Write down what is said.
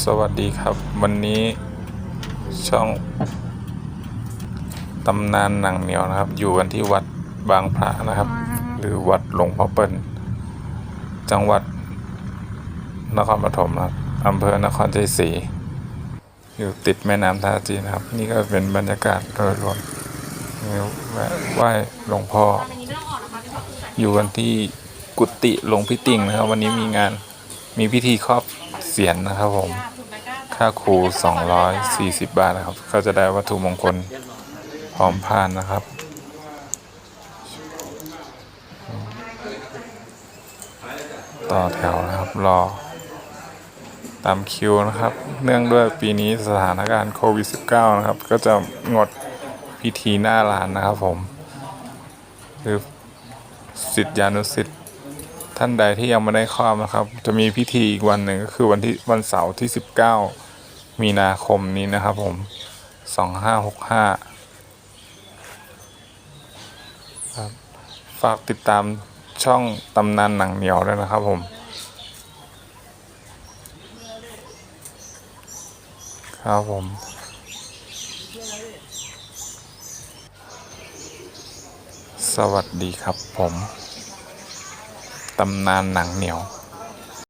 สวัสดีครับวันนี้ช่องตำนานหนังเหนียวนะครับ อยู่กันที่วัดบางพระนะครับ หรือวัดหลวงพ่อเปิลจังหวัดนครปฐมนะครับอำเภอนครชัยศรีอยู่ติดแม่น้ำท่าจีนะครับ นี่ก็เป็นบรรยากาศโดยรวมแวะไหว้หลวงพ่อ อยู่กันที่กุฏิหลวงพี่ติ่งนะครับ วันนี้มีงานมีพิธีครอบ เสียนนะครับผม ค่าครู 240 บาทนะครับ ก็จะได้วัตถุมงคลพร้อมพานนะครับ ต่อแถวนะครับรอ ตามคิวนะครับ เนื่องด้วยปีนี้สถานการณ์โควิด -19 นะครับ ก็จะงดพิธีหน้าร้านนะครับผม คือสิทธิานุสิทธิ ท่านใดที่ยังไม่ได้ครอบนะครับ จะมีพิธีอีกวันหนึ่งก็คือวันที่วันเสาร์ที่ 19 มีนาคมนี้นะครับผม 2565ครับฝากติดตามช่องตำนานหนังเหนียวด้วยนะครับผมครับผม สวัสดีครับผมำนานหนังเหนียว